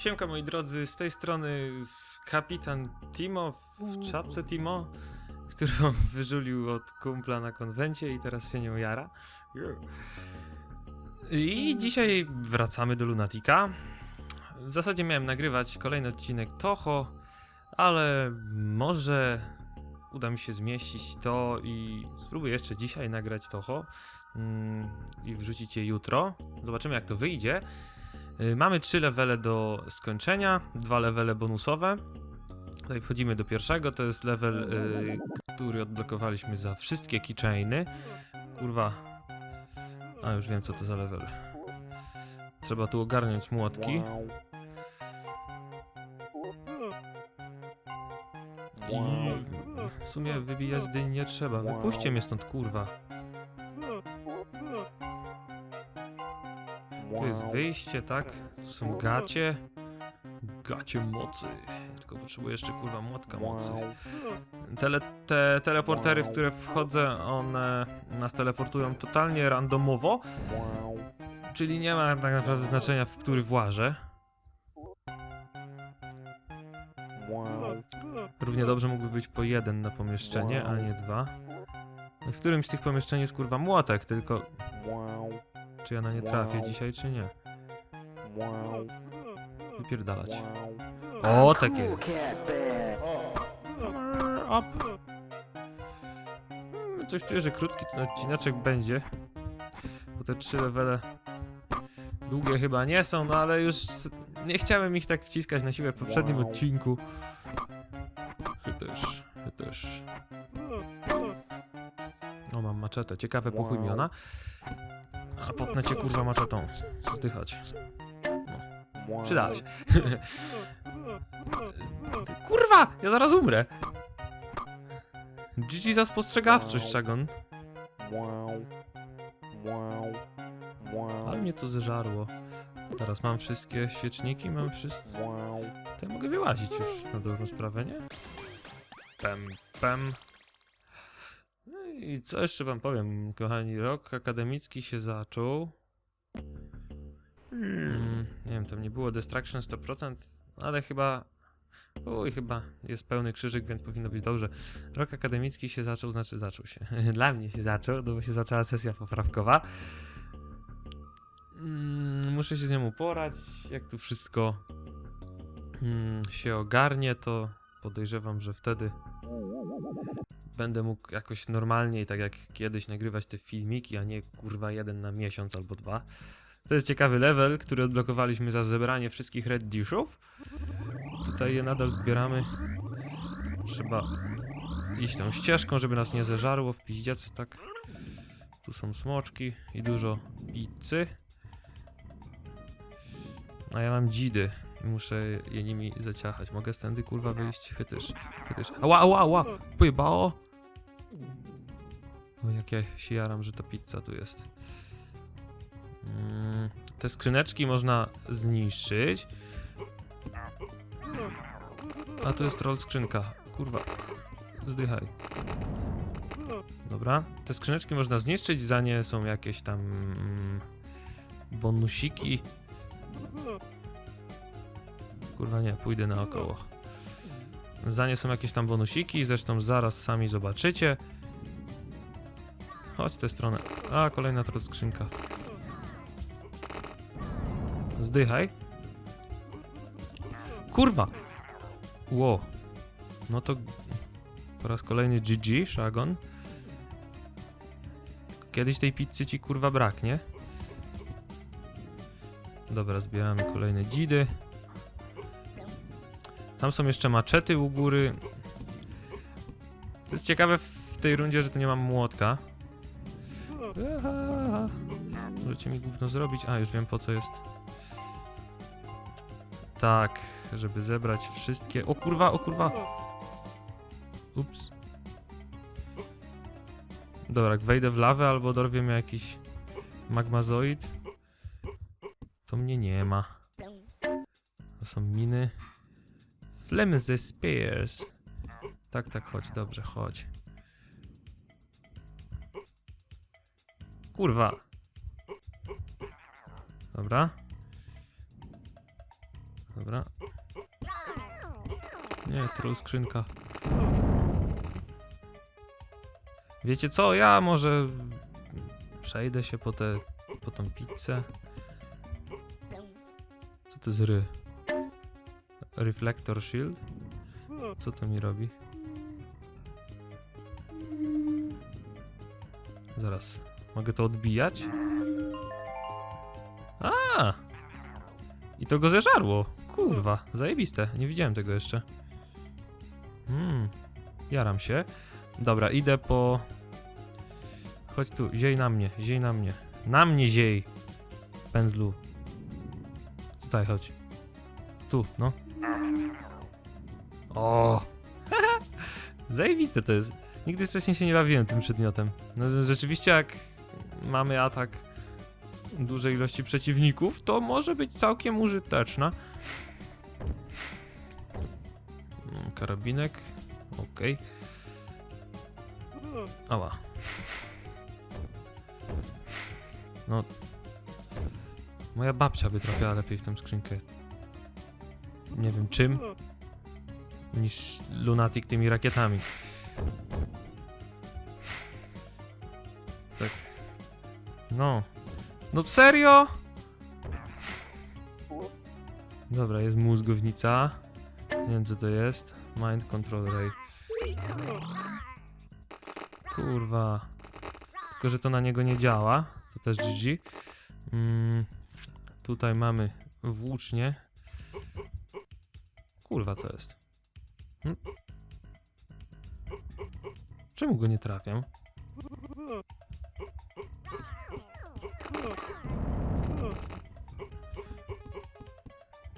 Siemka moi drodzy, z tej strony kapitan Timo w czapce Timo, którą wyżulił od kumpla na konwencie i teraz się nią jara. I dzisiaj wracamy do Lunatika. W zasadzie miałem nagrywać kolejny odcinek Toho, ale może uda mi się zmieścić to i spróbuję jeszcze dzisiaj nagrać Toho mm, i wrzucić je jutro. Zobaczymy jak to wyjdzie. Y, Mamy trzy levele do skończenia, dwa levele bonusowe. Tutaj wchodzimy do pierwszego, to jest level, y, który odblokowaliśmy za wszystkie keychainy. Kurwa. A, już wiem co to za level. Trzeba tu ogarnąć młotki. I w sumie wybijać dyń nie trzeba. Wypuśćcie mnie stąd, kurwa. Tu jest wyjście, tak? Tu są gacie. Gacie mocy. Tylko potrzebuję jeszcze kurwa młotka mocy. Tele, te teleportery, w które wchodzę, one nas teleportują totalnie randomowo, czyli nie ma tak naprawdę znaczenia, w który włażę. Równie dobrze mógłby być po jeden na pomieszczenie, a nie dwa. W którymś z tych pomieszczeń jest kurwa młotek, tylko czy ja na nie trafię dzisiaj, czy nie? Wypierdalać. O, tak jest. Up. Hmm, Coś czuję, że krótki ten odcineczek będzie. Bo te trzy levele długie chyba nie są, no ale już nie chciałem ich tak wciskać na siłę w poprzednim odcinku. Chytyż, chytyż. O, mam maczetę. Ciekawe pochłymiona. A potnę cię kurwa maczetą. Zdychać. Przydała się. Kurwa! Ja zaraz umrę! GG za spostrzegawczość, Shagon. Ale mnie to zeżarło. Teraz mam wszystkie świeczniki, mam wszystko. To ja mogę wyłazić już na dobrą sprawę, nie? Pem, pem. I co jeszcze wam powiem, kochani, rok akademicki się zaczął. Mm, nie wiem, tam nie było Destruction 100%, ale chyba. Uj, chyba jest pełny krzyżyk, więc powinno być dobrze. Rok akademicki się zaczął, znaczy zaczął się. Dla mnie się zaczął, no bo się zaczęła sesja poprawkowa. Mm, muszę się z nią uporać. Jak tu wszystko mm, się ogarnie, to podejrzewam, że wtedy będę mógł jakoś normalnie i tak jak kiedyś nagrywać te filmiki, a nie kurwa jeden na miesiąc albo dwa. To jest ciekawy level, który odblokowaliśmy za zebranie wszystkich red dishów. Tutaj je nadal zbieramy. Trzeba iść tą ścieżką, żeby nas nie zeżarło w piździec, tak. Tu są smoczki i dużo pizzy. A ja mam dzidy i muszę je nimi zaciachać. Mogę stędy kurwa wyjść? Chytyż, chytyż. Ała, ała, ała! Pojebało! O, jak ja się jaram, że to pizza tu jest. Mm, te skrzyneczki można zniszczyć. A to jest troll skrzynka. Kurwa. Zdychaj. Dobra. Te skrzyneczki można zniszczyć, za nie są jakieś tam mm, bonusiki. Kurwa nie, pójdę naokoło. Za nie są jakieś tam bonusiki, zresztą zaraz sami zobaczycie. Chodź tę stronę. A, kolejna skrzynka. Zdychaj. Kurwa! Ło. No to po raz kolejny GG, Shagon. Kiedyś tej pizzy ci kurwa braknie. Dobra, zbieramy kolejne dzidy. Tam są jeszcze maczety u góry. To jest ciekawe w tej rundzie, że tu nie mam młotka. Aha. Możecie mi gówno zrobić. A, już wiem po co jest. Tak, żeby zebrać wszystkie. O kurwa, o kurwa. Ups. Dobra, jak wejdę w lawę albo dorwie jakiś magmazoid, to mnie nie ma. To są miny. Flimsy Spears. Tak, tak, chodź, dobrze, chodź. Kurwa. Dobra. Dobra. Nie, troll skrzynka. Wiecie co? Ja może przejdę się po tę po tą pizzę. Co to jest ry? Reflector shield? Co to mi robi? Zaraz. Mogę to odbijać? A! I to go zeżarło. Kurwa, zajebiste. Nie widziałem tego jeszcze. Hmm. Jaram się. Dobra, idę po... Chodź tu, ziej na mnie, ziej na mnie. Na mnie ziej! Pędzlu. Tutaj chodź. Tu, no. O! Zajebiste to jest. Nigdy wcześniej się nie bawiłem tym przedmiotem. No, rzeczywiście jak mamy atak dużej ilości przeciwników, to może być całkiem użyteczna. Mm, Karabinek. Okej. Ała. No. Moja babcia by trafiała lepiej w tę skrzynkę. Nie wiem czym. Niż Lunatic tymi rakietami. Tak. No. No serio? Dobra, jest mózgownica. Nie wiem co to jest. Mind Control Ray. Kurwa. Tylko, że to na niego nie działa. To też GG. Mm, tutaj mamy włócznie. Kurwa, co jest? Hm? Czemu go nie trafiam?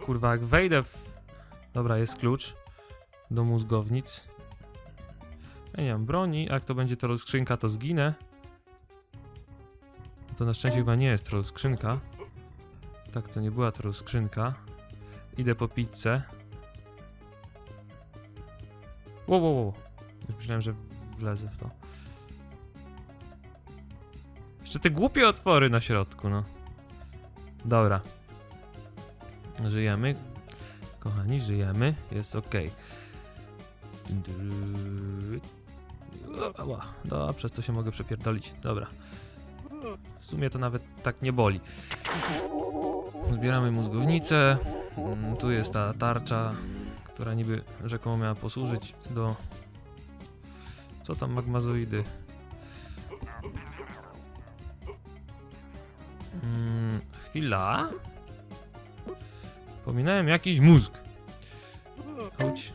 Kurwa, jak wejdę w... Dobra, jest klucz do mózgownic. Ja nie mam broni, a jak to będzie to skrzynka, to zginę. To na szczęście chyba nie jest troll skrzynka. Tak, to nie była troll skrzynka. Idę po pizzę. Wow, wow, wow. Już myślałem, że wlezę w to. Jeszcze te głupie otwory na środku, no. Dobra. Żyjemy. Kochani, żyjemy. Jest ok. No, przez to się mogę przepierdolić. Dobra. W sumie to nawet tak nie boli. Zbieramy mózgownicę. Mm, Tu jest ta tarcza, która niby rzekomo miała posłużyć do... Co tam magmazoidy? Mm, chwila. Pominąłem jakiś mózg. Auć.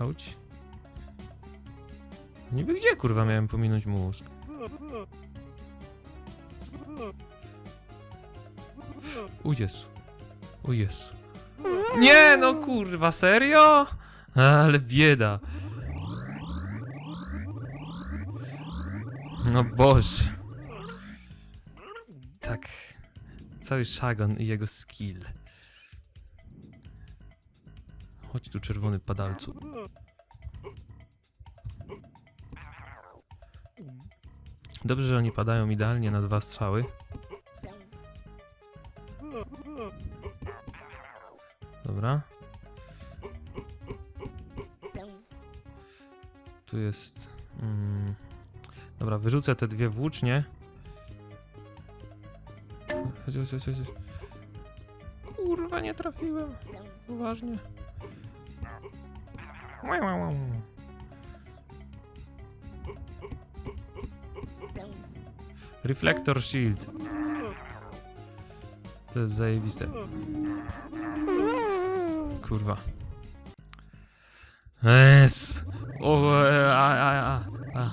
Auć. Niby gdzie kurwa miałem pominąć mózg? O Jezu. Jezu. Nie no kurwa, serio? Ale bieda. No Boże. Tak. Cały Shagon i jego skill. Chodź tu, czerwony padalcu. Dobrze, że oni padają idealnie na dwa strzały. Dobra. Tu jest. Mm, dobra, wyrzucę te dwie włócznie. Chodź, chodź, chodź, chodź. Kurwa, nie trafiłem. Łe. Reflector Shield. To jest zajebiste. Kurwa. Es. O, e, a, a, a, a.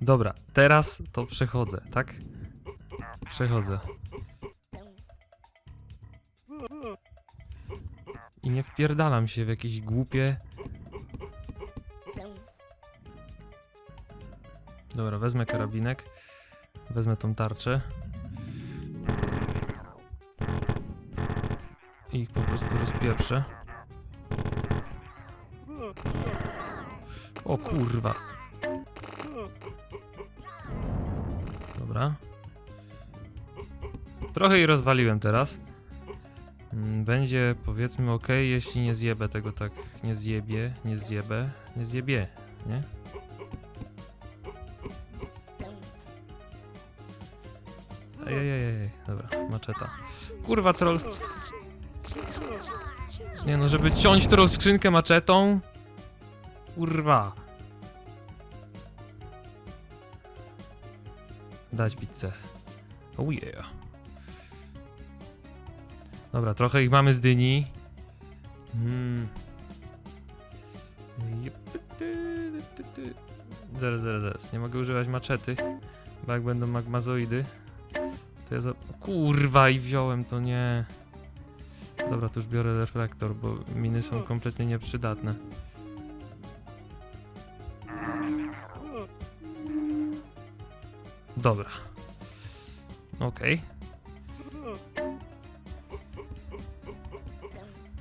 Dobra, teraz to przechodzę, tak? Przechodzę. I nie wpierdalam się w jakieś głupie. Dobra, wezmę karabinek. Wezmę tą tarczę. I ich po prostu rozpieprzę. O kurwa. Dobra. Trochę jej rozwaliłem teraz. Mm, Będzie powiedzmy ok, jeśli nie zjebę tego tak. Nie zjebie, nie zjebę, nie zjebie, nie? Ejejejej, dobra, maczeta. Kurwa troll. Nie no, żeby ciąć tą skrzynkę maczetą. Kurwa. Dać pizzę. Oh yeah. Dobra, trochę ich mamy z dyni. Mm. Ty. Zaraz, zaraz, zaraz. Nie mogę używać maczety, bo jak będą magmazoidy, to ja za... Kurwa, i wziąłem to, nie. Dobra, to już biorę reflektor, bo miny są kompletnie nieprzydatne. Dobra. Okej.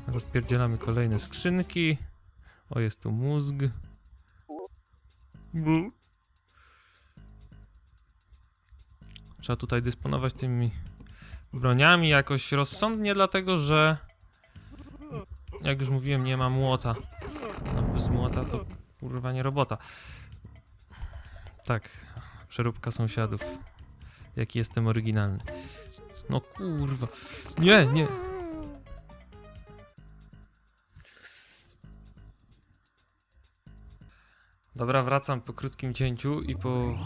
Rozpierdzielamy kolejne skrzynki. O, jest tu mózg. Trzeba tutaj dysponować tymi broniami jakoś rozsądnie, dlatego że jak już mówiłem, nie ma młota. No bez młota to kurwa nie robota. Tak, przeróbka sąsiadów. Jaki jestem oryginalny. No kurwa. Nie, nie. Dobra, wracam po krótkim cięciu i po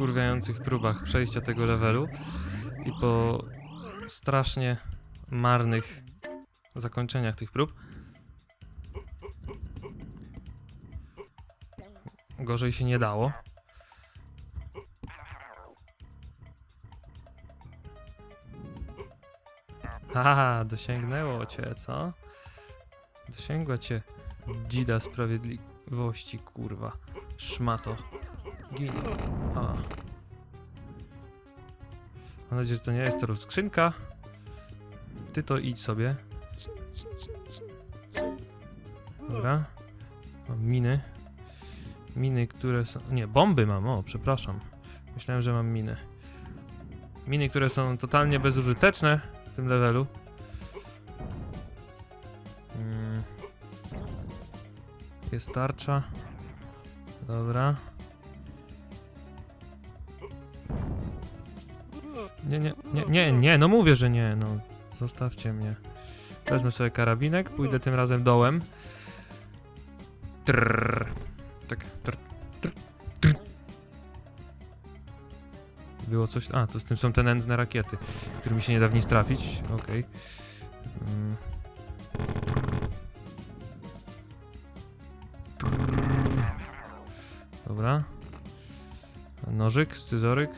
wkurwiających próbach przejścia tego levelu i po strasznie marnych zakończeniach tych prób. Gorzej się nie dało. Haha, dosięgnęło cię, co? Dosięgła cię dzida sprawiedliwości, kurwa. Szmato. Gin. A. Mam nadzieję, że to nie jest to skrzynka. Ty to idź sobie. Dobra. Mam miny. Miny, które są... Nie, bomby mam, o, przepraszam. Myślałem, że mam miny. Miny, które są totalnie bezużyteczne w tym levelu. Mm. Jest tarcza. Dobra. Nie, nie, nie, nie, nie, no mówię, że nie, no. Zostawcie mnie. Wezmę sobie karabinek, pójdę tym razem dołem. Trrr. Tak, trr, trr, trr. Było coś. A, to z tym są te nędzne rakiety, którymi się nie da w trafić. Okej. Mm. Dobra. Nożyk, scyzoryk.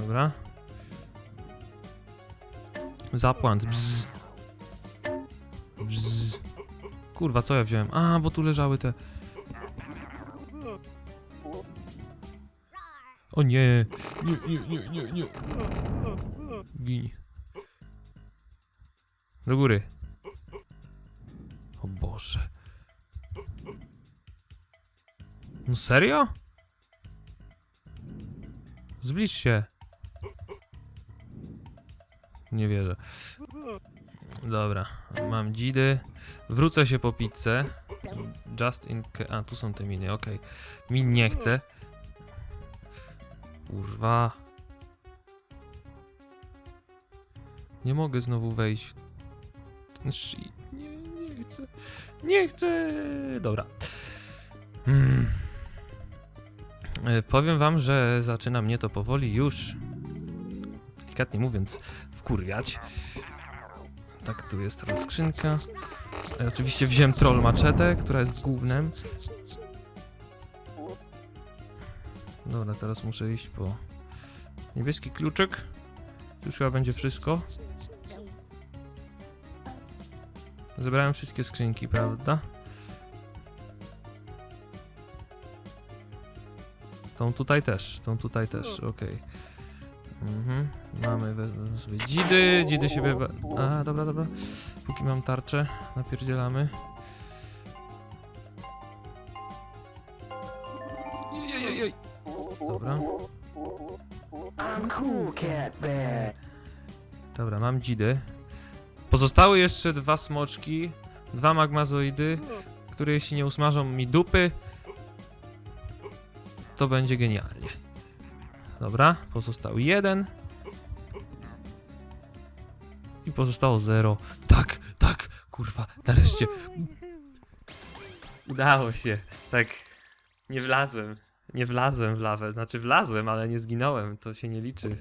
Dobra. Zapłant. Bzz. Bzz. Kurwa, co ja wziąłem? A, bo tu leżały te. O nie. Nie, nie, nie, nie, nie. Gin. Do góry. O Boże. No serio? Zbliż się. Nie wierzę. Dobra, mam dzidy. Wrócę się po pizzę. Just in. A, tu są te miny, okej. Min nie chcę. Kurwa. Nie mogę znowu wejść. Nie, nie chcę. Nie chcę. Dobra. Mm. E, Powiem wam, że zaczyna mnie to powoli już, delikatnie mówiąc, wkurwiać. Tak, tu jest troll skrzynka. E, Oczywiście wziąłem troll maczetę, która jest głównym. Dobra, teraz muszę iść po niebieski kluczyk. Tu już chyba będzie wszystko. Zebrałem wszystkie skrzynki, prawda? Tą tutaj też, tą tutaj też, okej. Mhm, mamy sobie dzidy, dzidy się wyba... A, dobra, dobra. Póki mam tarczę, napierdzielamy. oj, oj, oj. Dobra, dobra, mam dzidy. Pozostały jeszcze dwa smoczki, dwa magmazoidy, które jeśli nie usmażą mi dupy, to będzie genialnie. Dobra, pozostał jeden. Pozostało zero. Tak, tak, kurwa, nareszcie. Udało się. Tak, nie wlazłem. Nie wlazłem w lawę. Znaczy wlazłem, ale nie zginąłem. To się nie liczy.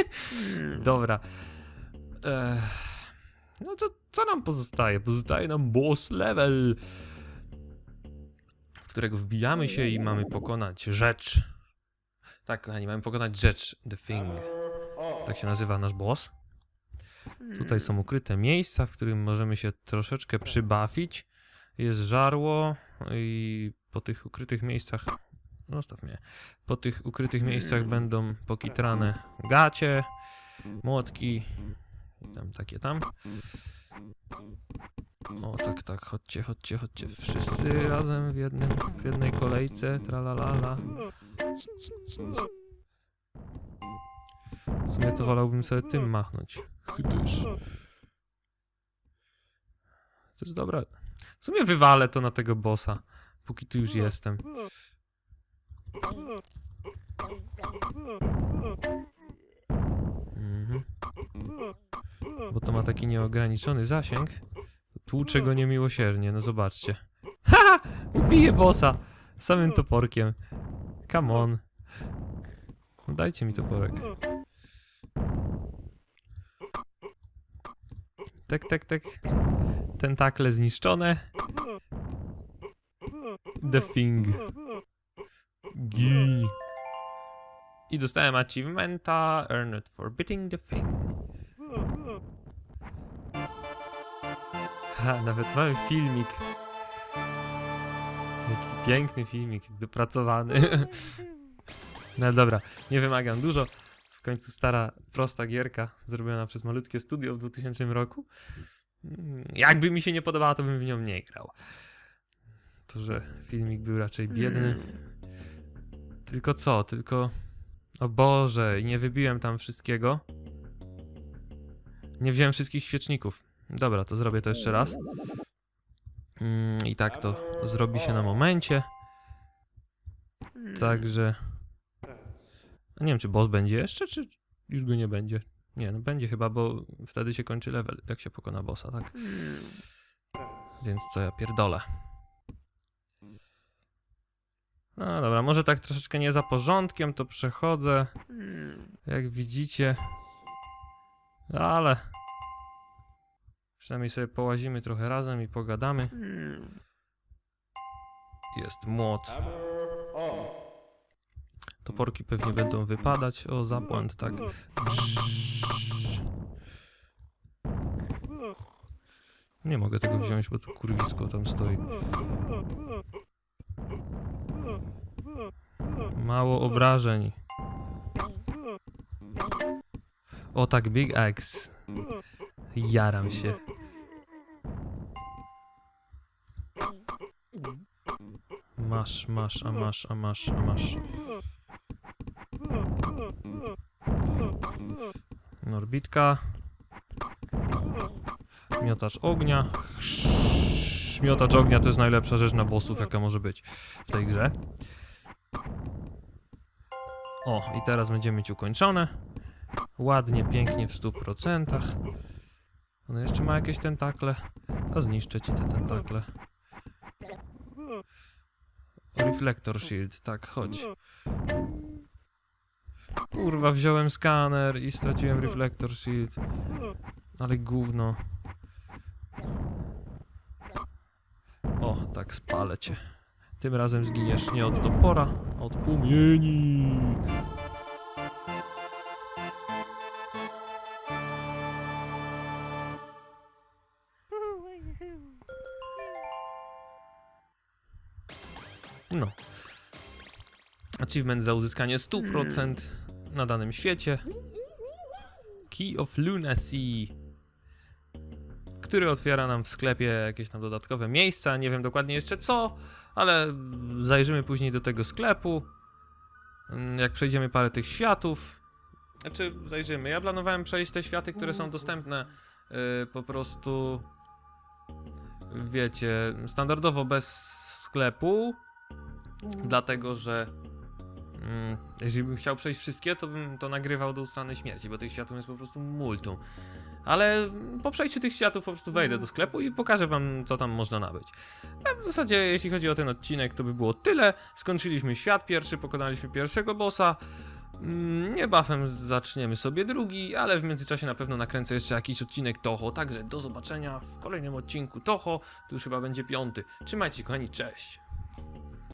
Dobra. No to co nam pozostaje? Pozostaje nam boss level, w którego wbijamy się i mamy pokonać rzecz. Tak, kochani, mamy pokonać rzecz, The Thing. Tak się nazywa nasz boss. Tutaj są ukryte miejsca, w którym możemy się troszeczkę przybawić. Jest żarło i po tych ukrytych miejscach. Zostaw mnie. Po tych ukrytych miejscach będą pokitrane gacie, młotki. I tam takie tam. O, tak, tak, chodźcie, chodźcie, chodźcie. Wszyscy razem w, jednym, w jednej kolejce. Tralalala. W sumie to wolałbym sobie tym machnąć. Chytyż. To jest dobre. W sumie wywalę to na tego bossa, póki tu już jestem. Mhm. Bo to ma taki nieograniczony zasięg. Tłuczę go niemiłosiernie, no zobaczcie. Ha! Ubiję bossa! Samym toporkiem. Come on. No dajcie mi toporek. Tak, tak, tak. Tentakle zniszczone. The Thing. Gii. I dostałem achievementa Earned for beating the Thing. Ha, nawet mamy filmik. Jaki piękny filmik, dopracowany. No dobra, nie wymagam dużo. W końcu stara, prosta gierka, zrobiona przez malutkie studio w 2000 roku. Mm, Jakby mi się nie podobała, to bym w nią nie grał. To, że filmik był raczej biedny. Tylko co? Tylko. O Boże, nie wybiłem tam wszystkiego. Nie wziąłem wszystkich świeczników. Dobra, to zrobię to jeszcze raz. Mm, I tak to zrobi się na momencie. Także. Nie wiem, czy boss będzie jeszcze, czy już go nie będzie. Nie, no będzie chyba, bo wtedy się kończy level, jak się pokona bossa, tak? Więc co ja pierdolę. No dobra, może tak troszeczkę nie za porządkiem to przechodzę. Jak widzicie. Ale. Przynajmniej sobie połazimy trochę razem i pogadamy. Jest młot. Toporki pewnie będą wypadać. O, zapłęt, tak. Nie mogę tego wziąć, bo to kurwisko tam stoi. Mało obrażeń. O tak, Big Axe. Jaram się. Masz, masz, a masz, a masz, a masz. Norbitka. Miotacz ognia. Miotacz ognia to jest najlepsza rzecz na bossów, jaka może być w tej grze. O, i teraz będziemy mieć ukończone. Ładnie, pięknie w 100%. Ono jeszcze ma jakieś tentakle. A zniszczę ci te tentakle. Reflector Shield, tak, chodź. Kurwa, wziąłem skaner i straciłem Reflector Shield. Ale gówno. O, tak spalę cię. Tym razem zginiesz nie od topora, od płomieni. No. Achievement za uzyskanie 100% na danym świecie. Key of Lunacy. Który otwiera nam w sklepie jakieś tam dodatkowe miejsca. Nie wiem dokładnie jeszcze co, ale zajrzymy później do tego sklepu. mm, jak przejdziemy parę tych światów. Znaczy, zajrzymy. Ja planowałem przejść te światy, które są dostępne y, po prostu. Wiecie, standardowo bez sklepu. Dlatego, że mm, jeżeli bym chciał przejść wszystkie, to bym to nagrywał do strony śmierci, bo tych światów jest po prostu multum. Ale po przejściu tych światów po prostu wejdę do sklepu i pokażę wam, co tam można nabyć. A w zasadzie, jeśli chodzi o ten odcinek, to by było tyle. Skończyliśmy świat pierwszy, pokonaliśmy pierwszego bossa. Mm, Niebawem zaczniemy sobie drugi, ale w międzyczasie na pewno nakręcę jeszcze jakiś odcinek Toho. Także do zobaczenia w kolejnym odcinku Toho. Tu już chyba będzie piąty. Trzymajcie kochani, cześć.